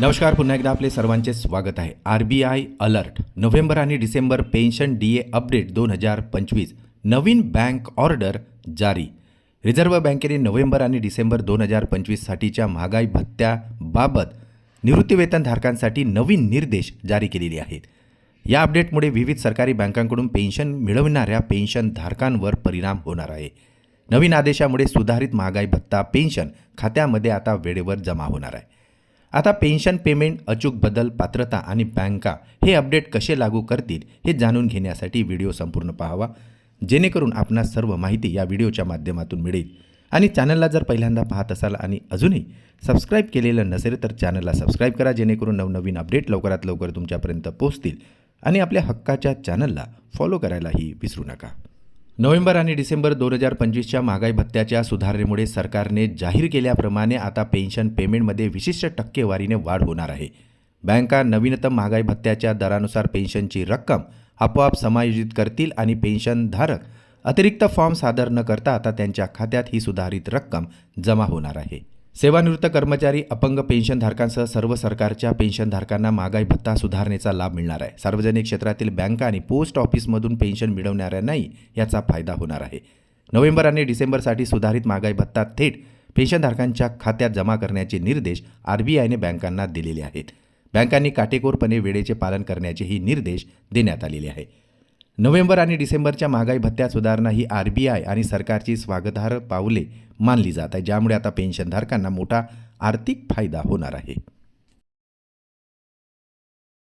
नमस्कार पुन्हा एकदा आपले सर्वांचे स्वागत आहे. R B I alert. November आणि December pension D A update दोन हजार पंचवीस. नवीन बँक ऑर्डर जारी. रिझर्व्ह बँकेने नोव्हेंबर आणि डिसेंबर दोन हजार पंचवीससाठीच्या महागाई भत्त्याबाबत निवृत्तीवेतनधारकांसाठी नवीन निर्देश जारी केलेले आहेत. या अपडेटमुळे विविध सरकारी बँकांकडून पेन्शन मिळवणाऱ्या पेन्शनधारकांवर परिणाम होणार आहे. नवीन आदेशामुळे सुधारित महागाई भत्ता पेन्शन खात्यामध्ये आता वेळेवर जमा होणार आहे. आता पेन्शन पेमेंट अचूक बदल पात्रता आणि बँका हे अपडेट कसे लागू करतील हे जाणून घेण्यासाठी व्हिडिओ संपूर्ण पाहावा. जेणेकरून आपणास सर्व माहिती या व्हिडिओच्या माध्यमातून मिळेल. आणि चॅनलला जर पहिल्यांदा पाहत असाल आणि अजूनही सबस्क्राईब केलेलं नसेल तर चॅनलला सबस्क्राईब करा जेणेकरून नवनवीन अपडेट लवकरात लवकर तुमच्यापर्यंत पोहोचतील. आणि आपल्या हक्काच्या चॅनलला फॉलो करायलाही विसरू नका. नोव्हेंबर आणि डिसेंबर दोन हजार पंचवीसच्या महागाई भत्त्याच्या सुधारणेमुळे सरकारने जाहीर केल्याप्रमाणे आता पेन्शन पेमेंटमध्ये विशिष्ट टक्केवारीने वाढ होणार आहे. बँका नवीनतम महागाई भत्त्याच्या दरानुसार पेन्शनची रक्कम आपोआप समायोजित करतील आणि पेन्शनधारक अतिरिक्त फॉर्म सादर न करता आता त्यांच्या खात्यात ही सुधारित रक्कम जमा होणार आहे. सेवानिवृत्त कर्मचारी अपंग पेन्शनधारकांसह सर्व सरकारच्या पेन्शनधारकांना महागाई भत्ता सुधारणेचा लाभ मिळणार आहे. सार्वजनिक क्षेत्रातील बँका आणि पोस्ट ऑफिसमधून पेन्शन मिळवणाऱ्यांनाही याचा फायदा होणार आहे. नोव्हेंबर आणि डिसेंबरसाठी सुधारित महागाई भत्ता थेट पेन्शनधारकांच्या खात्यात जमा करण्याचे निर्देश आर बी आयने बँकांना दिलेले आहेत. बँकांनी काटेकोरपणे वेळेचे पालन करण्याचेही निर्देश देण्यात आलेले आहे नोव्हेंबर आणि डिसेंबरच्या महागाई भत्त्यात सुधारणा ही आर बी आय आणि सरकारची स्वागतार्ह पावले मानली जात आहे ज्यामुळे आता पेन्शनधारकांना मोठा आर्थिक फायदा होणार आहे.